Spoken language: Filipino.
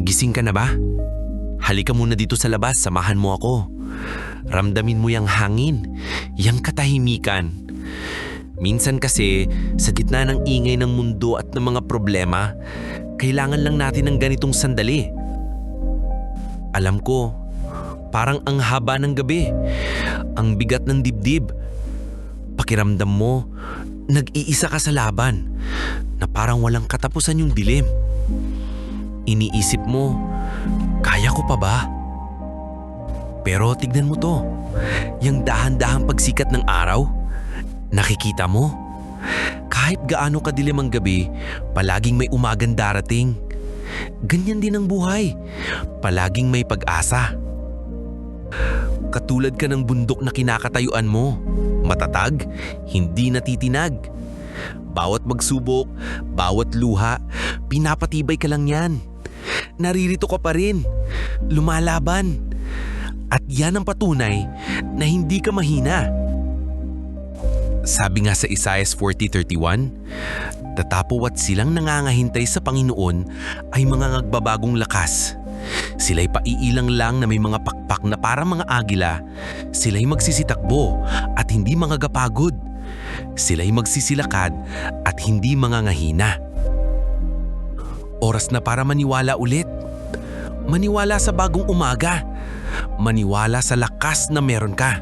Gising ka na ba? Halika muna dito sa labas, samahan mo ako. Ramdamin mo yung hangin, yung katahimikan. Minsan kasi, sa gitna ng ingay ng mundo at ng mga problema, kailangan lang natin ng ganitong sandali. Alam ko, parang ang haba ng gabi, ang bigat ng dibdib. Pakiramdam mo, nag-iisa ka sa laban, na parang walang katapusan yung dilim. Iniisip mo, kaya ko pa ba? Pero tignan mo to, yung dahan-dahang pagsikat ng araw, nakikita mo? Kahit gaano kadilim ang gabi, palaging may umagang darating. Ganyan din ang buhay, palaging may pag-asa. Katulad ka ng bundok na kinakatayuan mo, matatag, hindi natitinag. Bawat magsubok, bawat luha, pinapatibay ka lang yan. Naririto ka pa rin, lumalaban. At yan ang patunay na hindi ka mahina. Sabi nga sa Isaiah 40.31, Tatapowat silang nangangahintay sa Panginoon ay mga nagbabagong lakas. Sila'y paiilang lang na may mga pakpak na para mga agila. Sila'y magsisitakbo at hindi mga gapagod. Sila'y magsisilakad at hindi mga ngahina. Oras na para maniwala ulit. Maniwala sa bagong umaga. Maniwala sa lakas na meron ka.